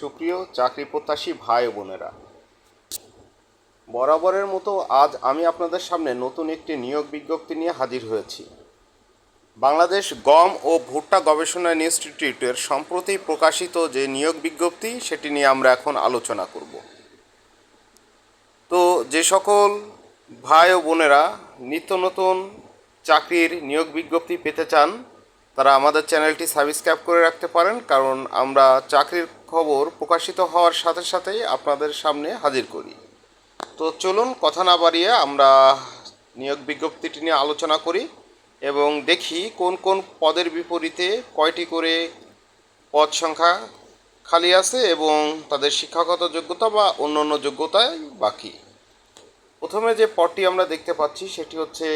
সুপ্রিয় চাকরি প্রত্যাশী ভাই বোনেরা, বরাবরের মতো আজ আমি আপনাদের সামনে নতুন একটি নিয়োগ বিজ্ঞপ্তি নিয়ে হাজির হয়েছি। বাংলাদেশ গম ও ভুট্টা গবেষণা ইনস্টিটিউটের সম্প্রতি প্রকাশিত যে নিয়োগ বিজ্ঞপ্তি, সেটি নিয়ে আমরা এখন আলোচনা করব। তো যে সকল ভাই ও বোনেরা নিত্য নতুন চাকরির নিয়োগ বিজ্ঞপ্তি পেতে চান তারা আমাদের চ্যানেলটি সাবস্ক্রাইব করে রাখতে পারেন, কারণ আমরা চাকরির খবর প্রকাশিত হওয়ার সাথে সাথেই আপনাদের সামনে হাজির করি। তো চলুন, কথা না বাড়িয়ে আমরা নিয়োগ বিজ্ঞপ্তিটি নিয়ে আলোচনা করি এবং দেখি কোন কোন পদের বিপরীতে কয়টি করে পদ সংখ্যা খালি আছে এবং তাদের শিক্ষাগত যোগ্যতা বা অন্যান্য যোগ্যতায় বাকি। প্রথমে যে পদটি আমরা দেখতে পাচ্ছি, সেটি হচ্ছে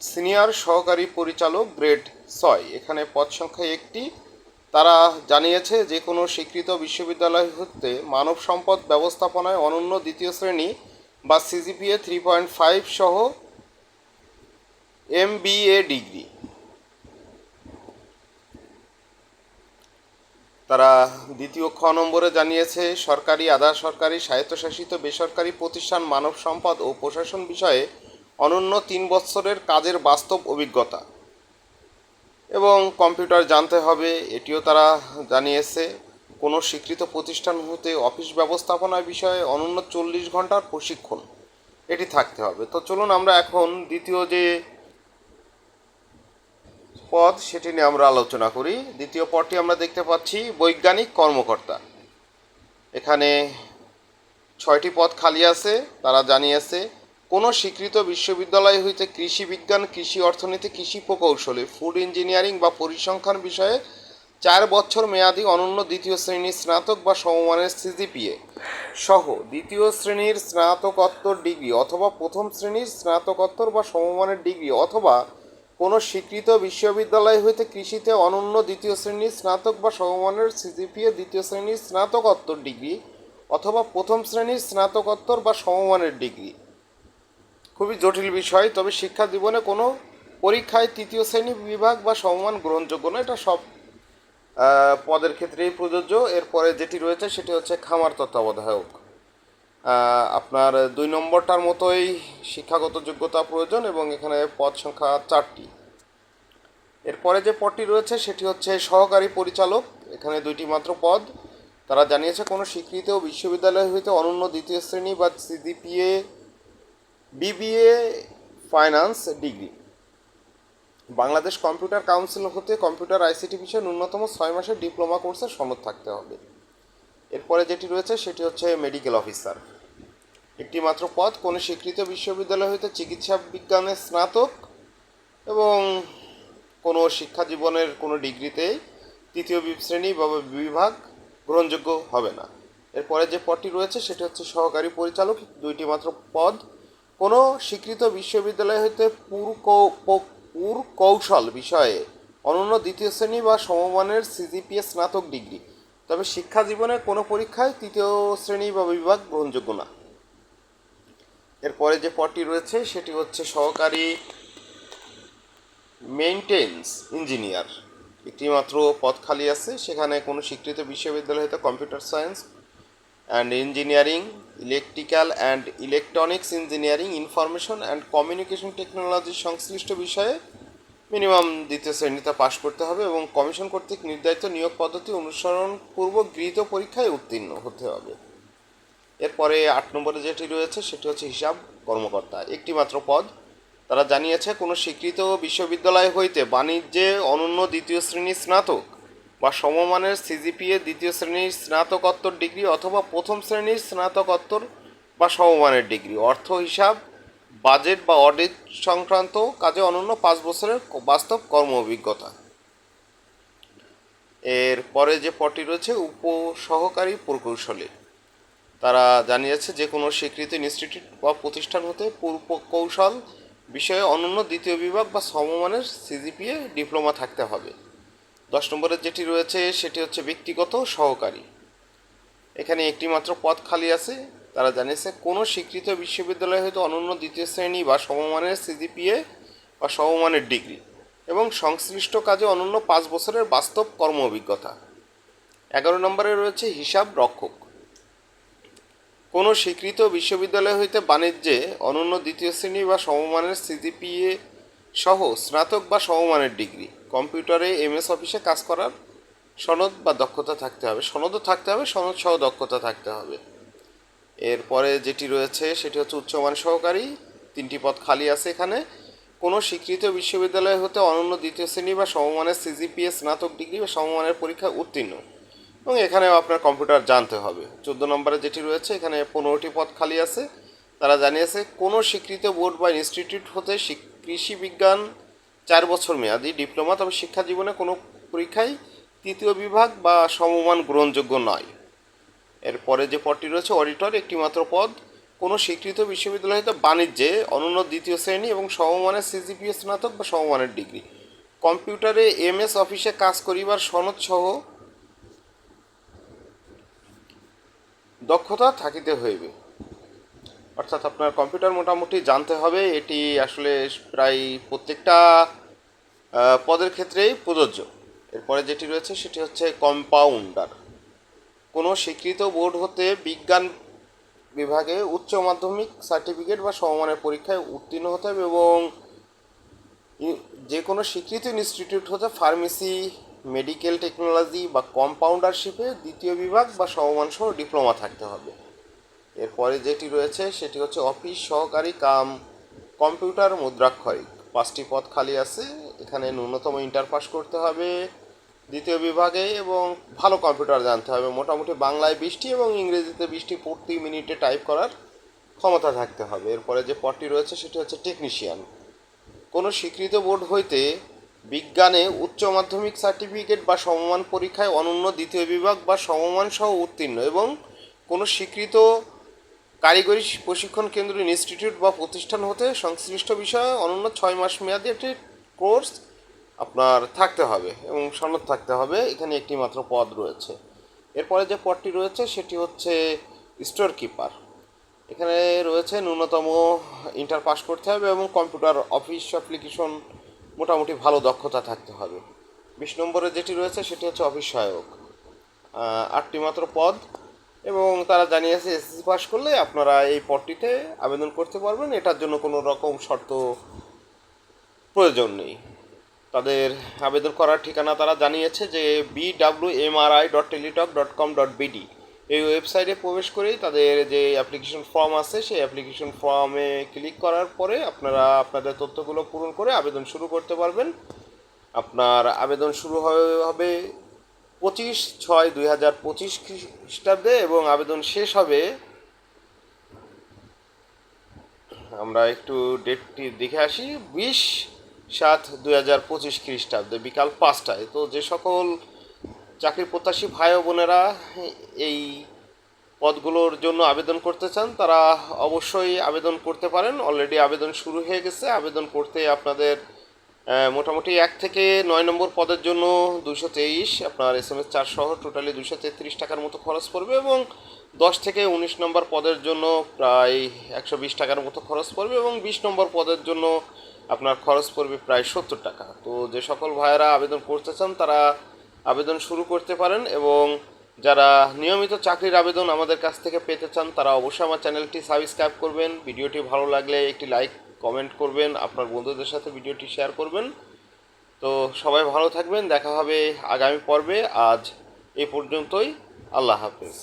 সিনিয়র সহকারী পরিচালক গ্রেড ছয়। এখানে পদ সংখ্যা একটি। তারা জানিয়েছে যে কোনো স্বীকৃত বিশ্ববিদ্যালয় হতে মানব সম্পদ ব্যবস্থাপনায় অনন্য দ্বিতীয় শ্রেণি বা সিজিপিএ থ্রি পয়েন্ট ফাইভ সহ এম ডিগ্রি। তারা দ্বিতীয় খ নম্বরে জানিয়েছে, সরকারি, আধা সরকারি, স্বায়ত্তশাসিত, বেসরকারি প্রতিষ্ঠান মানব সম্পদ ও প্রশাসন বিষয়ে অনন্য তিন বছরের কাজের বাস্তব অভিজ্ঞতা। এবং কম্পিউটার জানতে হবে, এটিও তারা জানিয়েছে, কোনো স্বীকৃত প্রতিষ্ঠান হতে অফিস ব্যবস্থাপনা বিষয়ে অনন্য চল্লিশ ঘণ্টার প্রশিক্ষণ, এটি থাকতে হবে। তো চলুন আমরা এখন দ্বিতীয় যে পদ, সেটি নিয়ে আমরা আলোচনা করি। দ্বিতীয় পদটি আমরা দেখতে পাচ্ছি, বৈজ্ঞানিক কর্মকর্তা। এখানে ছয়টি পদ খালি আছে, তারা জানিয়েছে কোনো স্বীকৃত বিশ্ববিদ্যালয় হইতে কৃষি বিজ্ঞান, কৃষি অর্থনীতি, কৃষি প্রকৌশলী, ফুড ইঞ্জিনিয়ারিং বা পরিসংখ্যান বিষয়ে চার বছর মেয়াদি অনন্য দ্বিতীয় শ্রেণির স্নাতক বা সমমানের সিজিপিএ সহ দ্বিতীয় শ্রেণির স্নাতকোত্তর ডিগ্রি অথবা প্রথম শ্রেণির স্নাতকোত্তর বা সমমানের ডিগ্রি অথবা কোনো স্বীকৃত বিশ্ববিদ্যালয় হইতে কৃষিতে অনন্য দ্বিতীয় শ্রেণির স্নাতক বা সমমানের সিজিপিএ দ্বিতীয় শ্রেণির স্নাতকোত্তর ডিগ্রি অথবা প্রথম শ্রেণির স্নাতকোত্তর বা সমমানের ডিগ্রি। খুবই জটিল বিষয়, তবে শিক্ষা জীবনে কোনো পরীক্ষায় তৃতীয় শ্রেণি বিভাগ বা সমমান গ্রহণযোগ্য নয়। এটা সব পদের ক্ষেত্রেই প্রযোজ্য। এরপরে যেটি রয়েছে সেটি হচ্ছে খামার তত্ত্বাবধায়ক। আপনার দুই নম্বরটার মতোই শিক্ষাগত যোগ্যতা প্রয়োজন এবং এখানে পদ সংখ্যা চারটি। এরপরে যে পদটি রয়েছে সেটি হচ্ছে সহকারী পরিচালক। এখানে দুইটি মাত্র পদ। তারা জানিয়েছে কোনো স্বীকৃত বিশ্ববিদ্যালয় হইতে অনন্য দ্বিতীয় শ্রেণি বা CGPA BBA finance degree Bangladesh computer council হতে কম্পিউটার আইসিটি বিষয়ে ন্যূনতম ছয় মাসের ডিপ্লোমা কোর্সের সনদ থাকতে হবে। এরপরে যেটি রয়েছে, সেটি হচ্ছে মেডিকেল অফিসার একটি মাত্র পদ, কোনো স্বীকৃত বিশ্ববিদ্যালয় হইতে চিকিৎসা বিজ্ঞানের স্নাতক এবং কোনো শিক্ষা জীবনের কোনো ডিগ্রিতেই তৃতীয় শ্রেণি বা বিভাগ গ্রহণযোগ্য হবে না। এরপরে যে পদটি রয়েছে, সেটি হচ্ছে সহকারী পরিচালক। দুইটি মাত্র পদ কোনো স্বীকৃত বিশ্ববিদ্যালয় হইতে পুর পুর কৌশল বিষয়ে অনন্য দ্বিতীয় শ্রেণি বা সমমানের সিজিপিএ স্নাতক ডিগ্রি। তবে শিক্ষা জীবনে কোনো পরীক্ষায় তৃতীয় শ্রেণি বা বিভাগ গ্রহণযোগ্য না। এরপরে যে পদটি রয়েছে, সেটি হচ্ছে সহকারী মেইনটেন্স ইঞ্জিনিয়ার। একটি মাত্র পদ খালি আছে, সেখানে কোনো স্বীকৃত বিশ্ববিদ্যালয় হতে computer science and engineering electrical and electronics engineering information and communication technology সংশ্লিষ্ট বিষয়ে মিনিমাম দ্বিতীয় শ্রেণীতে পাশ করতে হবে এবং কমিশন কর্তৃক নির্ধারিত নিয়োগ পদ্ধতি অনুসরণ পূর্বক গৃহীত পরীক্ষায় উত্তীর্ণ হতে হবে। এরপরে আট নম্বরে যেটি রয়েছে, সেটি হচ্ছে হিসাব কর্মকর্তা। একটি মাত্র পদ। তারা জানিয়েছে, কোনো স্বীকৃত বিশ্ববিদ্যালয় হইতে বাণিজ্যে অনন্য দ্বিতীয় শ্রেণির স্নাতক বা সমমানের সিজিপিএ দ্বিতীয় শ্রেণির স্নাতকোত্তর ডিগ্রি অথবা প্রথম শ্রেণির স্নাতকোত্তর বা সমমানের ডিগ্রি। অর্থ, হিসাব, বাজেট বা অডিট সংক্রান্ত কাজে অনন্য পাঁচ বছরের বাস্তব কর্ম অভিজ্ঞতা। এর পরে যে পটি রয়েছে, উপসহকারী প্রকৌশলী। তারা জানিয়েছে, যে কোনো স্বীকৃত ইনস্টিটিউট বা প্রতিষ্ঠান হতে পূর্ব কৌশল বিষয়ে অনন্য দ্বিতীয় বিভাগ বা সমমানের সিজিপিএ ডিপ্লোমা থাকতে হবে। দশ নম্বরের যেটি রয়েছে, সেটি হচ্ছে ব্যক্তিগত সহকারী। এখানে একটি মাত্র পদ খালি আছে। তারা জানিয়েছে, কোনো স্বীকৃত বিশ্ববিদ্যালয় হয়তো অনন্য দ্বিতীয় শ্রেণি বা সমমানের সিজিপিএ বা সমমানের ডিগ্রি এবং সংশ্লিষ্ট কাজে অনন্য পাঁচ বছরের বাস্তব কর্ম অভিজ্ঞতা। এগারো নম্বরে রয়েছে হিসাব রক্ষক। কোনো স্বীকৃত বিশ্ববিদ্যালয় হইতে বাণিজ্যে অনন্য দ্বিতীয় শ্রেণি বা সমমানের সিজিপিএ সহ স্নাতক বা সমমানের ডিগ্রি কম্পিউটারে এমএস অফিসে কাজ করার সনদ বা দক্ষতা থাকতে হবে। সনদও থাকতে হবে সনদ সহ দক্ষতা থাকতে হবে। এরপরে যেটি রয়েছে, সেটি হচ্ছে উচ্চমান সহকারী। তিনটি পদ খালি আছে এখানে। কোনো স্বীকৃত বিশ্ববিদ্যালয় হতে অনন্য দ্বিতীয় শ্রেণি বা সমমানের সিজিপিএ, স্নাতক ডিগ্রি বা সমমানের পরীক্ষা উত্তীর্ণ। এবং এখানেও আপনার কম্পিউটার জানতে হবে। চোদ্দ নম্বরে যেটি রয়েছে, এখানে পনেরোটি পদ খালি আছে। তারা জানিয়েছে, কোনো স্বীকৃত বোর্ড বা ইনস্টিটিউট হতে কৃষি বিজ্ঞান চার বছর মেয়াদি ডিপ্লোমা, তবে শিক্ষা জীবনে কোনো পরীক্ষায় তৃতীয় বিভাগ বা সমমান গ্রহণযোগ্য নয়। এরপরে যে পদটি রয়েছে, অডিটর একটি মাত্র পদ। কোনো স্বীকৃত বিশ্ববিদ্যালয় হতে বাণিজ্যে, অনন্য দ্বিতীয় শ্রেণি এবং সমমানের সিজিপিএ স্নাতক বা সমমানের ডিগ্রি। কম্পিউটারে এমএস অফিসে কাজ করিবার সনদ সহ দক্ষতা থাকিতে হইবে। অর্থাৎ আপনার কম্পিউটার মোটামুটি জানতে হবে, এটি আসলে প্রায় প্রত্যেকটা পদের ক্ষেত্রেই প্রযোজ্য। এরপরে যেটি রয়েছে সেটি হচ্ছে কম্পাউন্ডার কোনো স্বীকৃত বোর্ড হতে বিজ্ঞান বিভাগে উচ্চ মাধ্যমিক সার্টিফিকেট বা সমমানের পরীক্ষায় উত্তীর্ণ হতে হবে এবং যে কোনো স্বীকৃত ইনস্টিটিউট হতে ফার্মেসি, মেডিকেল টেকনোলজি বা কম্পাউন্ডারশিপে দ্বিতীয় বিভাগ বা সমমান সহ ডিপ্লোমা থাকতে হবে। এরপরে যেটি রয়েছে, সেটি হচ্ছে অফিস সহকারী কাম, কম্পিউটার মুদ্রাক্ষরিক। পাঁচটি পদ খালি আছে, এখানে ন্যূনতম ইন্টার পাস করতে হবে দ্বিতীয় বিভাগে এবং ভালো কম্পিউটার জানতে হবে। মোটামুটি বাংলায় বৃষ্টি এবং ইংরেজিতে বৃষ্টি প্রতি মিনিটে টাইপ করার ক্ষমতা থাকতে হবে। এরপরে যে পদটি রয়েছে, সেটি হচ্ছে টেকনিশিয়ান কোনো স্বীকৃত বোর্ড হইতে বিজ্ঞানে উচ্চ মাধ্যমিক সার্টিফিকেট বা সমমান পরীক্ষায় অনন্য দ্বিতীয় বিভাগ বা সমমান সহ উত্তীর্ণ এবং কোনো স্বীকৃত কারিগরি প্রশিক্ষণ কেন্দ্র ইনস্টিটিউট বা প্রতিষ্ঠান হতে সংশ্লিষ্ট বিষয়ে অনন্য ছয় মাস মেয়াদি একটি কোর্স আপনার থাকতে হবে এবং সনদ থাকতে হবে। এখানে একটি মাত্র পদ রয়েছে। এরপরে যে পদটি রয়েছে, সেটি হচ্ছে স্টোর কিপার। এখানে রয়েছে ন্যূনতম ইন্টার পাস করতে হবে এবং কম্পিউটার অফিস অ্যাপ্লিকেশন মোটামুটি ভালো দক্ষতা থাকতে হবে। বিশ নম্বরে যেটি রয়েছে, সেটি হচ্ছে অফিস সহায়ক। আটটি মাত্র পদ। এবং তারা জানিয়েছে এসএসসি পাস করলে আপনারা এই পদটিতে আবেদন করতে পারবেন। এটার জন্য কোনো রকম শর্ত প্রয়োজন নেই। তাদের আবেদন করার ঠিকানা তারা জানিয়েছে যে B W M R I dot Teletalk dot com dot BD এই ওয়েবসাইটে প্রবেশ করেই তাদের যে অ্যাপ্লিকেশন ফর্ম আছে, সেই অ্যাপ্লিকেশন ফর্মে ক্লিক করার পরে আপনারা আপনাদের তথ্যগুলো পূরণ করে আবেদন শুরু করতে পারবেন। আপনার আবেদন শুরু হবে পঁচিশ ছয় দুই হাজার পঁচিশ খ্রিস্টাব্দে এবং আবেদন শেষ হবে। আমরা একটু ডেটটি দেখে আসি। বিশ সাত দুই হাজার পঁচিশ খ্রিস্টাব্দে বিকাল পাঁচটায়। তো যে সকল চাকরি প্রত্যাশী ভাই বোনেরা এই পদগুলোর জন্য আবেদন করতে চান, তারা অবশ্যই আবেদন করতে পারেন। অলরেডি আবেদন শুরু হয়ে গেছে। আবেদন করতে আপনাদের মোটামুটি এক থেকে নয় নম্বর পদের জন্য দুশো তেইশ। আপনার এস এম এস চার সহ টোটালি দুশো তেত্রিশ টাকার মতো খরচ পড়বে এবং দশ থেকে উনিশ নম্বর পদের জন্য প্রায় একশো বিশ টাকার মতো খরচ পড়বে এবং বিশ নম্বর পদের জন্য আপনার খরচ পড়বে প্রায় সত্তর টাকা। তো যে সকল ভাইয়েরা আবেদন করতে চান, তারা আবেদন শুরু করতে পারেন এবং যারা নিয়মিত চাকরির আবেদন আমাদের কাছ থেকে পেতে চান, তারা অবশ্যই আমার চ্যানেলটি সাবস্ক্রাইব করবেন। ভিডিওটি ভালো লাগলে একটি লাইক কমেন্ট করবেন, আপনার বন্ধুদের সাথে ভিডিওটি শেয়ার করবেন। তো সবাই ভালো থাকবেন, দেখা হবে আগামী পর্বে। আজ এ পর্যন্তই, আল্লাহ হাফেজ।